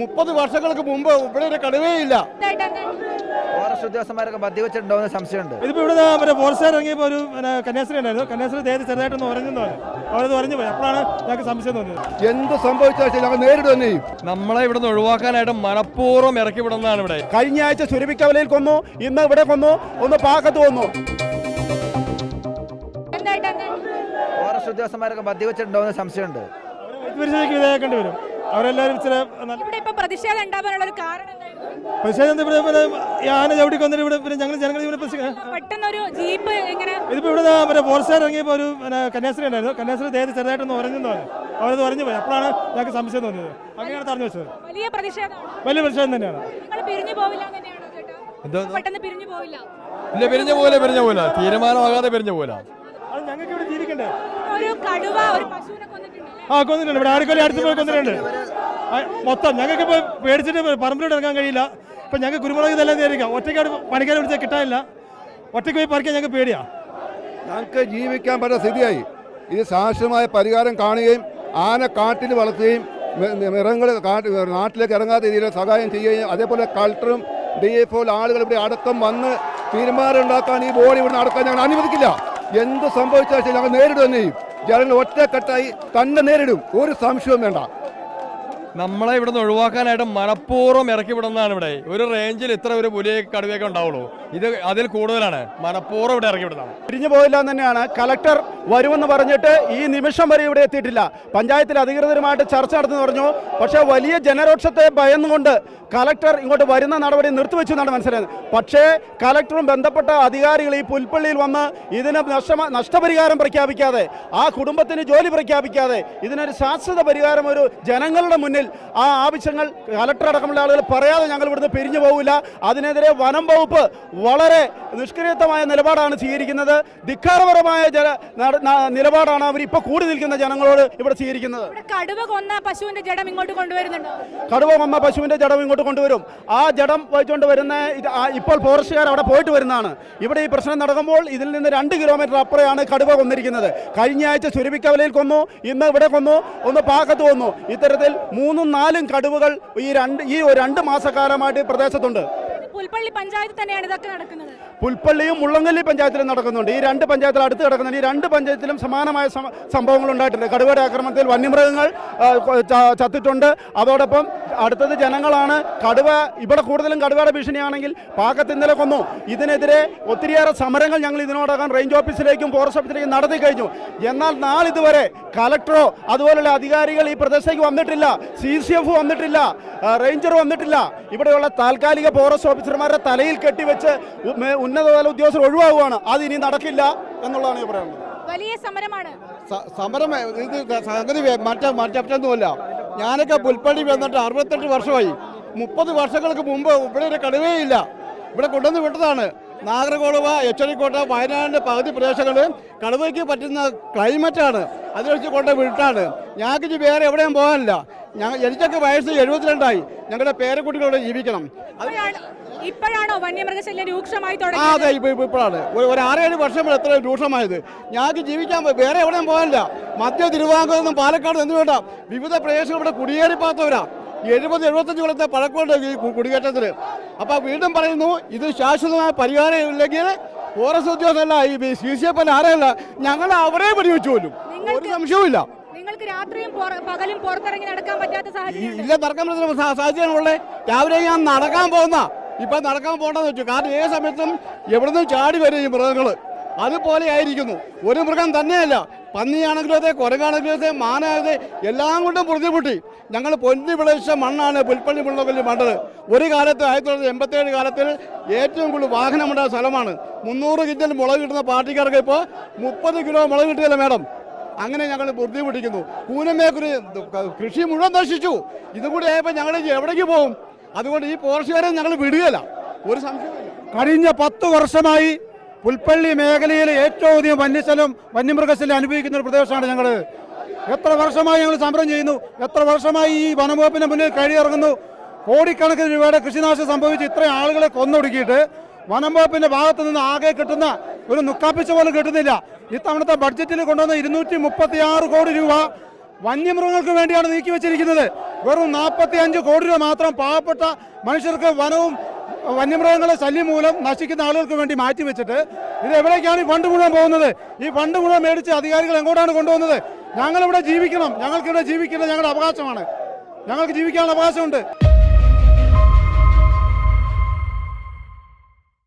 മുപ്പത് വർഷങ്ങൾക്ക് മുമ്പ് ഇവിടെ ഒരു കടുവയില്ല. ഫോറസ്റ്റ് ഉദ്യോഗസ്ഥന്മാരൊക്കെ മദ്യവെച്ചിട്ടുണ്ടോ എന്ന് സംശയമുണ്ട്. ഇതിപ്പോ ഇവിടെ മറ്റേ ഫോറസ്റ്റുകാർ ഇറങ്ങിയപ്പോൾ ഒരു കന്യാസ്ത്രീ ഉണ്ടായിരുന്നു. കന്യാസ്ത്രീ ദേഹത്ത് ചെറുതായിട്ടൊന്ന് ഉറങ്ങുന്നു പറഞ്ഞു അവരത് ഉറഞ്ഞു പോയി. അപ്പോഴാണ് ഞങ്ങൾക്ക് സംശയം തോന്നിയത്. എന്ത് സംഭവിച്ചാൽ ഞങ്ങൾ നേരിടുക തന്നെ നമ്മളെ ഇവിടെ നിന്ന് ഒഴിവാക്കാനായിട്ട് മനഃപൂർവം ഇറക്കി വിടുന്നതാണ് ഇവിടെ. കഴിഞ്ഞ ആഴ്ച സുരഭിക്കവലയിൽ കൊന്നു. ഇന്ന് ഇവിടെ കൊന്നു. ഒന്ന് പാക്കത്ത് കൊന്നു. ഫോറസ്റ്റ് ഉദ്യോഗസ്ഥന്മാരൊക്കെ മദ്യവെച്ചിട്ടുണ്ടോ എന്ന് സംശയമുണ്ട്. വൈദ്യപരിശോധനയ്ക്ക് വിധേയക്കേണ്ടി വരും. അവരെല്ലാവരും ചില ഇവിടെ ഇപ്പൊ പ്രതിഷേധം ഉണ്ടാവാനുള്ള ഒരു കാരണം എന്തായിരുന്നു? പ്രതിഷേധം ഇവിടെ പിന്നെ ഈ ആന ചവിട്ടി കൊന്നിട്ട് ഇവിടെ പിന്നെ ഞങ്ങൾ ജനങ്ങൾ ഇവിടെ പ്രശ്നം പെട്ടെന്നൊരു ജീപ്പ് ഇങ്ങനെ ഇതിപ്പോ ഇവിടെ മറ്റേ ഫോറസ്റ്റുകാർ ഇറങ്ങിയപ്പോൾ ഒരു കന്യാസ്ത്രീ ഉണ്ടായിരുന്നു. കന്യാസ്ത്രീ ദേഹത്ത് ചെറുതായിട്ടൊന്ന് ഉറഞ്ഞെന്ന് പറഞ്ഞു അവരത് ഉറഞ്ഞു പോയി. അപ്പോഴാണ് ഞങ്ങൾക്ക് സംശയം തോന്നിയത്. അങ്ങനെയാണ് തറഞ്ഞു വെച്ചത്. വലിയ പ്രതിഷേധം വലിയ പ്രതിഷേധം തന്നെയാണ്. നിങ്ങൾ പിരിഞ്ഞു പോവില്ല പെട്ടെന്ന് പിരിഞ്ഞു പോവില്ല. ഇല്ല പിരിഞ്ഞു പോലെ പിരിഞ്ഞു പോലെ തീരുമാനമാകാതെ പിരിഞ്ഞു പോലെ അത് ഞങ്ങൾക്ക് ഇവിടെ ജീവിക്കണ്ടേ? ഒരു കടുവ ഒരു പശുവിനെ ആ കൊന്നിട്ടുണ്ട്. ഇവിടെ ആർക്കൊല്ലം അടുത്ത് പോയി കൊന്നിട്ടുണ്ട്. മൊത്തം ഞങ്ങൾക്ക് ഇപ്പോൾ പേടിച്ചിട്ട് പറമ്പിലോട്ട് ഇറങ്ങാൻ കഴിയില്ല. ഇപ്പം ഞങ്ങൾക്ക് കുരുമുളക് ഇതെല്ലാം ഒറ്റയ്ക്ക് അവിടെ പണിക്കാരെ വിളിച്ചാൽ കിട്ടാനില്ല. ഒറ്റയ്ക്ക് പോയി പറിക്കാൻ ഞങ്ങൾക്ക് പേടിയാ. ഞങ്ങൾക്ക് ജീവിക്കാൻ പറ്റുന്ന സ്ഥിതിയായി. ഇത് ശാശ്വതമായ പരിഹാരം കാണുകയും ആന കാട്ടിൽ വളർത്തുകയും മൃഗങ്ങൾ നാട്ടിലേക്ക് ഇറങ്ങാത്ത രീതിയിൽ സഹായം ചെയ്യുകയും അതേപോലെ കളക്ടറും ഡി എഫ് ഒ ആളുകൾ ഇവിടെ അടക്കം വന്ന് തീരുമാനം ഉണ്ടാക്കാൻ ഈ ബോഡി ഇവിടെ നടക്കാൻ ഞങ്ങൾ അനുവദിക്കില്ല. എന്ത് സംഭവിച്ചാൽ ഞങ്ങൾ നേരിടുക തന്നെ ചെയ്യും. ജനങ്ങൾ ഒറ്റക്കെട്ടായി തന്നെ നേരിടും. ഒരു സംശയവും വേണ്ട. നമ്മളെ ഇവിടെ നിന്ന് ഒഴിവാക്കാനായിട്ട് മനഃപൂർവം ഇറക്കി വിടുന്നതാണ് ഇവിടെ. ഒരു റേഞ്ചിൽ ഇത്ര ഒരു പുലിയെ കടുവയൊക്കെ ഉണ്ടാവുള്ളൂ. ഇത് അതിൽ കൂടുതലാണ്. മനഃപൂർവം ഇവിടെ ഇറക്കി വിടുന്നതാണ്. പിരിഞ്ഞു പോയില്ല എന്ന് തന്നെയാണ്. കലക്ടർ വരുമെന്ന് പറഞ്ഞിട്ട് ഈ നിമിഷം വരെ ഇവിടെ എത്തിയിട്ടില്ല. പഞ്ചായത്തിൽ അധികൃതരുമായിട്ട് ചർച്ച നടത്തുന്നു പറഞ്ഞു. പക്ഷേ വലിയ ജനരോക്ഷത്തെ ഭയന്നുകൊണ്ട് കലക്ടർ ഇങ്ങോട്ട് വരുന്ന നടപടി നിർത്തിവെച്ചു എന്നാണ് മനസ്സിലായത്. പക്ഷേ കലക്ടറും ബന്ധപ്പെട്ട അധികാരികൾ ഈ പുൽപ്പള്ളിയിൽ വന്ന് ഇതിന് നഷ്ടപരിഹാരം പ്രഖ്യാപിക്കാതെ ആ കുടുംബത്തിന് ജോലി പ്രഖ്യാപിക്കാതെ ഇതിനൊരു ശാശ്വത പരിഹാരം ഒരു ജനങ്ങളുടെ മുന്നിൽ ആ ആവശ്യങ്ങൾ കലക്ടർ അടക്കമുള്ള ആളുകൾ പറയാതെ ഞങ്ങൾ ഇവിടുന്ന് പിരിഞ്ഞു പോകില്ല അതിനെതിരെ വനം വകുപ്പ് വളരെ നിഷ്ക്രിയത്വമായ നിലപാടാണ് സ്വീകരിക്കുന്നത്. ധിക്കാരപരമായ നിലപാടാണ് അവർ ഇപ്പോൾ കൂടി നിൽക്കുന്ന ജനങ്ങളോട് ഇവിടെ സ്വീകരിക്കുന്നത്. കടുവ കൊന്ന പശുവിന്റെ ജഡം ഇങ്ങോട്ട് കൊണ്ടുവരുന്നുണ്ടോ? കടുവ കൊന്ന പശുവിന്റെ ജഡം ഇങ്ങോട്ട് കൊണ്ടുവരും. ആ ജഡം വെച്ചുകൊണ്ട് വരുന്ന ഇപ്പോൾ ഫോറസ്റ്റുകാർ അവിടെ പോയിട്ട് വരുന്നതാണ്. ഇവിടെ ഈ പ്രശ്നം നടക്കുമ്പോൾ ഇതിൽ നിന്ന് രണ്ട് കിലോമീറ്റർ അപ്പുറയാണ് കടുവ കൊന്നിരിക്കുന്നത്. കഴിഞ്ഞ ആഴ്ച സുരഭിക്കവലയിൽ കൊന്നു ഇന്ന് ഇവിടെ കൊന്നു ഒന്ന് പാക്കത്ത് കൊന്നു. ഇത്തരത്തിൽ മൂന്നും നാലും കടുവകൾ ഈ രണ്ട് ഈ രണ്ട് മാസക്കാലമായിട്ട് ഈ പ്രദേശത്തുണ്ട്. പുൽപ്പള്ളി പഞ്ചായത്തിൽ തന്നെയാണ് ഇതൊക്കെ നടക്കുന്നത്. പുൽപ്പള്ളിയും മുള്ളങ്കല്ലി പഞ്ചായത്തിലും നടക്കുന്നുണ്ട്. ഈ രണ്ട് പഞ്ചായത്തിൽ അടുത്ത് കിടക്കുന്നുണ്ട്. ഈ രണ്ട് പഞ്ചായത്തിലും സമാനമായ സംഭവങ്ങൾ ഉണ്ടായിട്ടുണ്ട്. കടുവയുടെ ആക്രമണത്തിൽ വന്യമൃഗങ്ങൾ ചത്തിട്ടുണ്ട്. അതോടൊപ്പം അടുത്തത് ജനങ്ങളാണ് കടുവ ഇവിടെ കൂടുതലും കടുവയുടെ ഭീഷണിയാണെങ്കിൽ പാക്കത്ത് ഇന്നലെ കൊന്നു. ഇതിനെതിരെ ഒത്തിരിയേറെ സമരങ്ങൾ ഞങ്ങൾ ഇതിനോടകം റേഞ്ച് ഓഫീസിലേക്കും ഫോറസ്റ്റ് ഓഫീസിലേക്കും നടത്തി കഴിഞ്ഞു. എന്നാൽ നാളിതുവരെ കലക്ടറോ അതുപോലുള്ള അധികാരികൾ ഈ പ്രദേശത്തേക്ക് വന്നിട്ടില്ല. സി സി എഫ് വന്നിട്ടില്ല. റേഞ്ചർ വന്നിട്ടില്ല. ഇവിടെയുള്ള താൽക്കാലിക ഫോറസ്റ്റ് ഓഫീസർമാരുടെ തലയിൽ കെട്ടിവെച്ച് ഉന്നതതല ഉദ്യോഗസ്ഥർ ഒഴിവാകുവാണ്. അത് ഇനി നടക്കില്ല എന്നുള്ളതാണ് ഞാൻ പറയുന്നത് വലിയ സമരമാണ്. സമരം ഇത് സംഗതി മറ്റേ മറ്റൊന്നുമല്ല ഞാനൊക്കെ പുൽപ്പള്ളി വന്നിട്ട് അറുപത്തെട്ട് വർഷമായി. മുപ്പത് വർഷങ്ങൾക്ക് മുമ്പ് ഇവിടെ ഒരു കടുവയില്ല ഇവിടെ കൊണ്ടുവന്ന് വിട്ടതാണ്. നാഗർകോളുവ എച്ചടിക്കോട്ട വയനാടിന്റെ പകുതി പ്രദേശങ്ങൾ കടുവയ്ക്ക് പറ്റുന്ന ക്ലൈമറ്റാണ്. വെച്ച് കൊണ്ട് വിട്ടാണ്. ഞങ്ങൾക്ക് ഇനി വേറെ എവിടെയും പോകാനില്ല. ഞങ്ങൾ എനിക്കൊക്കെ വയസ്സ് എഴുപത്തിരണ്ടായി. ഞങ്ങളുടെ പേരക്കുട്ടികളോട് ജീവിക്കണം. ഇപ്പോഴാണോ വന്യമൃഗശല്യം രൂക്ഷമായി ആ അതെ ഇപ്പോഴാണ്. ഒരു ഒരു ആറേഴ് വർഷം എത്ര രൂക്ഷമായത്. ഞങ്ങൾക്ക് ജീവിക്കാൻ വേറെ എവിടെയും പോകാനില്ല. മധ്യ തിരുവാങ്കൂർ നിന്നും പാലക്കാട് നിന്ന് വേണ്ട വിവിധ പ്രദേശങ്ങൾ ഇവിടെ കുടിയേറിപ്പാത്തവരാ. എഴുപത് എഴുപത്തഞ്ച് കൊല്ലത്തെ പഴക്കമുണ്ട് ഈ കുടിയേറ്റത്തിന്. അപ്പോൾ വീണ്ടും പറയുന്നു ഇത് ശാശ്വതമായ പരിഹാരം ഇല്ലെങ്കിൽ ഫോറസ്റ്റ് ഉദ്യോഗസ്ഥല്ല ഈ സി സി എഫ് ആരെയല്ല ഞങ്ങൾ അവരെ വെടിവെച്ചു പോലും ഒരു സംശയവും സംശയവുമില്ല നിങ്ങൾക്ക് രാത്രിയും പകലും പുറത്തിറങ്ങി നടക്കാൻ പറ്റാത്ത സാഹചര്യം ഇല്ല നടക്കാൻ പറ്റുന്ന സാഹചര്യമുള്ളേ രാവിലെ ഞാൻ നടക്കാൻ പോകുന്ന ഇപ്പൊ നടക്കാൻ പോകണ്ടെന്ന് വെച്ചു. കാരണം ഏത് സമയത്തും എവിടുന്നും ചാടി വരും ഈ മൃഗങ്ങൾ അതുപോലെ ആയിരിക്കുന്നു. ഒരു മൃഗം തന്നെയല്ല. പന്നിയാണെങ്കിലും അതെ കുരങ്ങാണെങ്കിലും അതെ മാനാകതെ എല്ലാം കൊണ്ടും ബുദ്ധിമുട്ടി ഞങ്ങൾ പൊന്നി വിളയിച്ച മണ്ണാണ് പുൽപ്പള്ളി മുള്ളക്കൊല്ലി മണ്ടത്. ഒരു കാലത്ത് ആയിരത്തി തൊള്ളായിരത്തി എൺപത്തേഴ് കാലത്തിൽ ഏറ്റവും കൂടുതൽ വാഹനമുണ്ടായ സ്ഥലമാണ്. മുന്നൂറ് കിഞ്ചൽ മുളക് കിട്ടുന്ന പാർട്ടിക്കാർക്ക് ഇപ്പോൾ മുപ്പത് കിലോ മുളക് കിട്ടുകയില്ല മേഡം. അങ്ങനെ ഞങ്ങൾ ബുദ്ധിമുട്ടിക്കുന്നു കൂനമേക്കുരി കൃഷി മുഴുവൻ നശിച്ചു. ഇതും കൂടി ആയപ്പോൾ ഞങ്ങൾ എവിടേക്ക് പോകും? അതുകൊണ്ട് ഈ പോർച്ചുകാരെ ഞങ്ങൾ വിടുകയില്ല. ഒരു സംശയമില്ല കഴിഞ്ഞ പത്ത് വർഷമായി പുൽപ്പള്ളി മേഖലയിൽ ഏറ്റവും അധികം വന്യശലം വന്യമൃഗശല്യം അനുഭവിക്കുന്ന ഒരു പ്രദേശമാണ് ഞങ്ങൾ എത്ര വർഷമായി ഞങ്ങൾ സമരം ചെയ്യുന്നു? എത്ര വർഷമായി ഈ വനംവകുപ്പിന്റെ മുന്നിൽ കഴിയിറങ്ങുന്നു കോടിക്കണക്കിന് രൂപയുടെ കൃഷിനാശം സംഭവിച്ച് ഇത്രയും ആളുകളെ കൊന്നൊടുക്കിയിട്ട് വനംവകുപ്പിന്റെ ഭാഗത്ത് നിന്ന് ആകെ കിട്ടുന്ന ഒരു നുക്കാപ്പിച്ച പോലും കിട്ടുന്നില്ല. ഇത്തവണത്തെ ബഡ്ജറ്റിൽ കൊണ്ടുവന്ന ഇരുന്നൂറ്റി മുപ്പത്തി ആറ് കോടി രൂപ വന്യമൃഗങ്ങൾക്ക് വേണ്ടിയാണ് നീക്കി വെച്ചിരിക്കുന്നത്. വെറും നാൽപ്പത്തി അഞ്ച് കോടി രൂപ മാത്രം പാവപ്പെട്ട മനുഷ്യർക്ക് വനവും വന്യമൃഗങ്ങളെ ശല്യം മൂലം നശിക്കുന്ന ആളുകൾക്ക് വേണ്ടി മാറ്റി വെച്ചിട്ട് ഇത് എവിടേക്കാണ് ഈ ഫണ്ട് മുഴുവൻ പോകുന്നത്? ഈ ഫണ്ട് മുഴുവൻ മേടിച്ച് അധികാരികൾ എങ്ങോട്ടാണ് കൊണ്ടുപോകുന്നത്? ഞങ്ങളിവിടെ ജീവിക്കണം. ഞങ്ങൾക്കിവിടെ ജീവിക്കേണ്ടത് ഞങ്ങളുടെ അവകാശമാണ്. ഞങ്ങൾക്ക് ജീവിക്കാനുള്ള അവകാശമുണ്ട്.